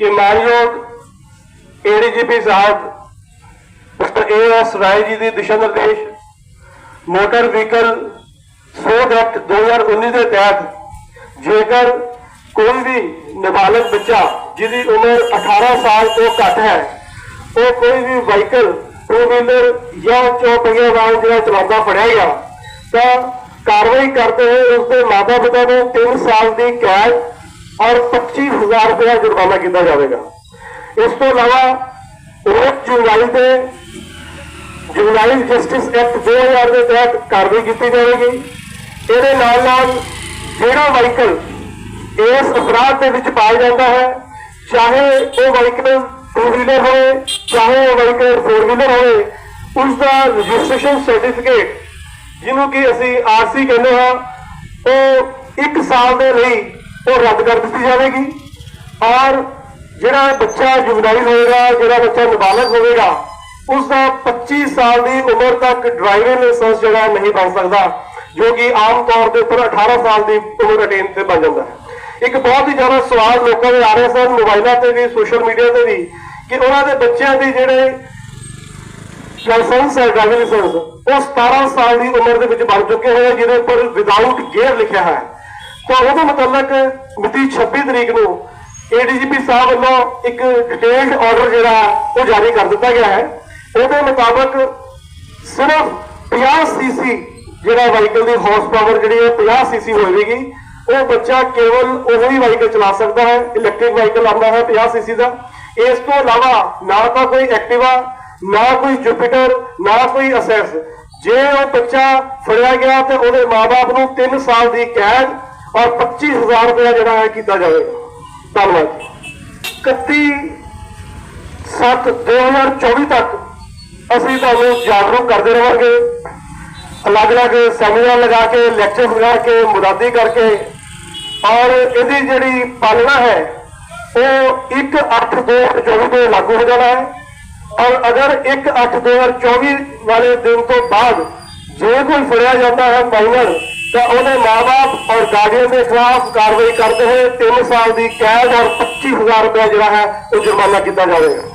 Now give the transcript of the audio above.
ਕਿ ਮਾਨਯੋਗ ADGP sahib, mister A S Rai ji ਦਿਸ਼ਾ ਨਿਰਦੇਸ਼, ਮੋਟਰ ਵਹੀਕਲ ਸੋਧ ਐਕਟ 2019 ਦੇ ਤਹਿਤ ਜੇਕਰ ਕੋਈ ਵੀ ਨਾਬਾਲਗ ਬੱਚਾ ਜਿਹਦੀ ਉਮਰ 18 ਸਾਲ ਤੋਂ ਘੱਟ ਹੈ, ਉਹ ਕੋਈ ਵੀ ਵਹੀਕਲ ਟੂ ਵੀਲਰ ਜਾਂ ਚੌਪਹੀਆ ਵਾਹਨ ਜਿਹੜਾ ਚਲਾਉਂਦਾ ਫੜਿਆ ਗਿਆ, ਤਾਂ ਕਾਰਵਾਈ ਕਰਦੇ ਹੋਏ ਉਸ ਦੇ ਮਾਤਾ ਪਿਤਾ ਨੂੰ 3 ਸਾਲ ਦੀ ਕੈਦ ਔਰ 25000 ਰੁਪਏ ਦਾ ਜੁਰਮਾਨਾ ਕੀਤਾ ਜਾਵੇਗਾ। ਇਸ ਤੋਂ ਇਲਾਵਾ ਰੋਜ਼ ਜੁਲਾਈ ਦੇ ਜੁਵਨਾਈਲ ਜਸਟਿਸ ਐਕਟ 2000 ਦੇ ਤਹਿਤ ਕਾਰਵਾਈ ਕੀਤੀ ਜਾਵੇਗੀ। ਇਹਦੇ ਨਾਲ ਨਾਲ ਜਿਹੜਾ ਵਾਹੀਕਲ ਇਸ ਅਪਰਾਧ ਦੇ ਵਿੱਚ ਪਾਇਆ ਜਾਂਦਾ ਹੈ, ਚਾਹੇ ਉਹ ਵਾਹੀਕਲ ਟੂ ਵੀਲਰ ਹੋਵੇ, ਚਾਹੇ ਉਹ ਵਾਹੀਕਲ ਫੋਰ ਵੀਲਰ ਹੋਵੇ, ਉਸ ਦਾ ਰਜਿਸਟ੍ਰੇਸ਼ਨ ਸਰਟੀਫਿਕੇਟ ਜਿਹਨੂੰ ਕਿ ਅਸੀਂ ਆਰਸੀ ਕਹਿੰਦੇ ਹਾਂ, ਉਹ 1 ਸਾਲ ਦੇ ਲਈ ਉਹ ਰੱਦ ਕਰ ਦਿੱਤੀ ਜਾਵੇਗੀ। ਔਰ ਜਿਹੜਾ ਬੱਚਾ ਜੁਵਨਾਈਲ ਹੋਏਗਾ ਜਿਹੜਾ ਬੱਚਾ ਨਾਬਾਲਗ ਹੋਵੇਗਾ ਉਸ ਦਾ 25 ਸਾਲ ਦੀ ਉਮਰ ਤੱਕ ਡਰਾਈਵਿੰਗ ਲਾਇਸੈਂਸ ਜਿਹੜਾ ਨਹੀਂ ਬਣ ਸਕਦਾ ਜੋ ਕਿ ਆਮ ਤੌਰ ਦੇ ਉੱਪਰ 18 ਸਾਲ ਦੀ ਉਮਰ ਅਟੇਨ ਤੇ ਬਣ ਜਾਂਦਾ ਹੈ। ਇੱਕ ਬਹੁਤ ਹੀ ਜ਼ਿਆਦਾ ਸਵਾਲ ਲੋਕਾਂ ਦੇ ਆ ਰਹੇ ਸਨ ਮੋਬਾਈਲਾਂ ਤੇ ਵੀ ਸੋਸ਼ਲ ਮੀਡੀਆ ਤੇ ਵੀ ਕਿ ਉਹਨਾਂ ਦੇ ਬੱਚਿਆਂ ਦੇ ਜਿਹੜੇ ਲਾਇਸੈਂਸ ਹੈ ਡਰਾਈਵਿੰਗ ਲਾਇਸੈਂਸ ਉਹ 17 ਸਾਲ ਦੀ ਉਮਰ ਦੇ ਵਿੱਚ ਬਣ ਚੁੱਕੇ ਹੋਏ ਆ, ਜਿਹਦੇ ਉੱਪਰ ਵਿਦਆਊਟ ਗੇਅਰ ਲਿਖਿਆ ਹੈ। ਤਾਂ ਉਹਦੇ ਮੁਤਲਕ ਮਿਤੀ 26 ਤਰੀਕ ਨੂੰ ਏਡੀਜੀਪੀ ਸਾਹਿਬ ਵੱਲੋਂ ਇੱਕ ਡਿਟੇਲਡ ਆਰਡਰ ਜਿਹੜਾ ਹੈ, ਉਹ ਜਾਰੀ ਕਰ ਦਿੱਤਾ ਗਿਆ ਹੈ। ਉਹਦੇ ਮੁਤਾਬਕ ਸਿਰਫ 50 ਸੀਸੀ ਜਿਹੜਾ ਵਾਹੀਕਲ ਦੀ ਹਾਰਸ ਪਾਵਰ ਜਿਹੜੀ ਹੈ 50 ਸੀਸੀ ਹੋਵੇਗੀ। ਉਹ ਬੱਚਾ ਕੇਵਲ ਉਹੀ ਵਾਹੀਕਲ ਚਲਾ ਸਕਦਾ ਹੈ ਇਲੈਕਟ੍ਰਿਕ ਵਾਹੀਕਲ ਆਉਂਦਾ ਹੈ 50 ਸੀਸੀ ਦਾ। ਇਸ ਤੋਂ ਇਲਾਵਾ ਨਾ ਤਾਂ ਕੋਈ ਐਕਟਿਵਾ ਨਾ ਕੋਈ ਜੁਪੀਟਰ ਨਾ ਕੋਈ ਅਸੈਸ ਜੇ ਉਹ ਬੱਚਾ ਫੜਿਆ ਗਿਆ ਤੇ ਉਹਦੇ ਮਾਪੇ ਨੂੰ 3 ਸਾਲ ਦੀ ਕੈਦ ਔਰ 25000 ਰੁਪਏ ਜਿਹੜਾ ਹੈ ਕੀਤਾ ਜਾਵੇਗਾ ਧੰਨਵਾਦ। ਜੀ 31 7 2024 ਤੱਕ ਅਸੀਂ ਤੁਹਾਨੂੰ ਜਾਗਰੂਕ ਕਰਦੇ ਰਹਾਂਗੇ ਅਲੱਗ-ਅਲੱਗ ਸੈਮੀਨਾਰ ਲਗਾ ਕੇ ਲੈਕਚਰ ਲਗਾ ਕੇ, ਮੁਰਾਦੀ ਕਰਕੇ ਔਰ ਇਹਦੀ ਜਿਹੜੀ ਪਾਲਣਾ ਹੈ, ਉਹ 1 8 2024 ਤੋਂ ਲਾਗੂ ਹੋ ਜਾਣਾ ਹੈ। ਔਰ ਅਗਰ 1 8 2024 ਵਾਲੇ ਦਿਨ ਤੋਂ ਬਾਅਦ ਜੇ ਕੋਈ ਫੜਿਆ ਜਾਂਦਾ ਹੈ ਮਾਈਨਰ ਤਾਂ ਉਹਦੇ ਮਾਪੇ ਔਰ ਗਾਰਡੀਅਨ ਦੇ ਖਿਲਾਫ ਕਾਰਵਾਈ ਕਰਦੇ ਹੋਏ 3 ਸਾਲ ਦੀ ਕੈਦ ਔਰ 25000 ਰੁਪਏ ਜਿਹੜਾ ਹੈ ਉਹ ਜੁਰਮਾਨਾ ਕੀਤਾ ਜਾਵੇਗਾ।